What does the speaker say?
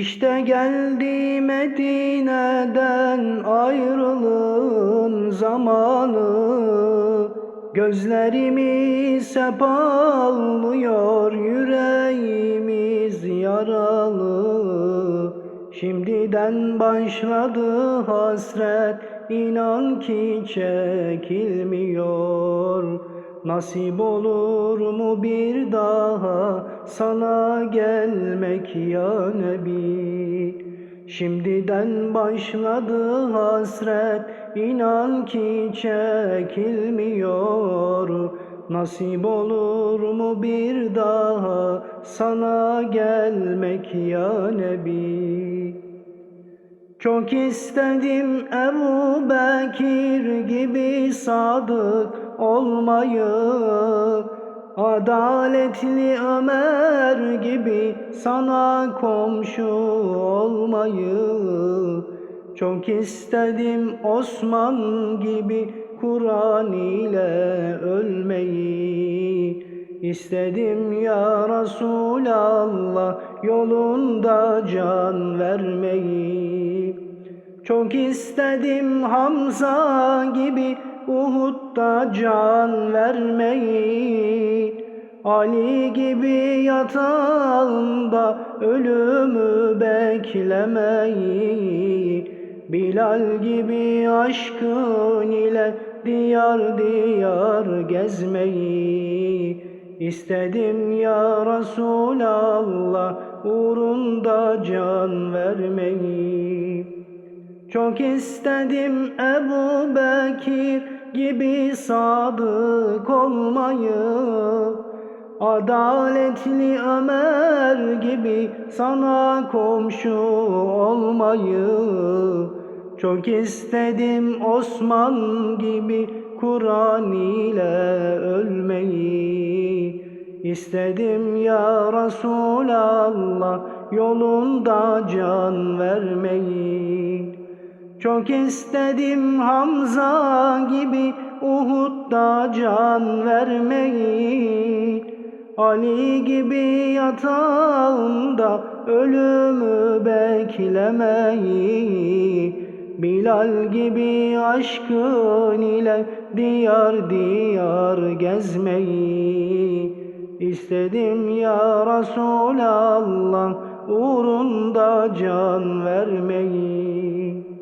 İşte geldi Medine'den ayrılığın zamanı. Gözlerimiz hep ağlıyor yüreğimiz yaralı. Şimdiden başladı hasret inan ki çekilmiyor Nasip olur mu bir daha sana gelmek ya Nebi? Şimdiden başladı hasret inan ki çekilmiyor. Nasip olur mu bir daha sana gelmek ya Nebi? Çok istedim Ebu Bekir gibi sadık olmayı Adaletli Ömer gibi sana komşu olmayı Çok istedim Osman gibi Kur'an ile ölmeyi. İstedim ya Resulallah yolunda can vermeyi Çok istedim Hamza gibi Uhud'da can vermeyi. Ali gibi yatağında ölümü beklemeyi. Bilal gibi aşkın ile diyar diyar gezmeyi. İstedim ya Resulallah uğrunda can vermeyi Çok istedim Ebu Bekir gibi sadık olmayı Adaletli Ömer gibi sana komşu olmayı. Çok istedim Osman gibi Kur'an ile ölmeyi. İstedim ya Resulallah yolunda can vermeyi Çok istedim Hamza gibi Uhud'da can vermeyi. Ali gibi yatağında ölümü beklemeyi. Bilal gibi aşkın ile diyar diyar gezmeyi. İstedim ya Resulallah uğrunda can vermeyi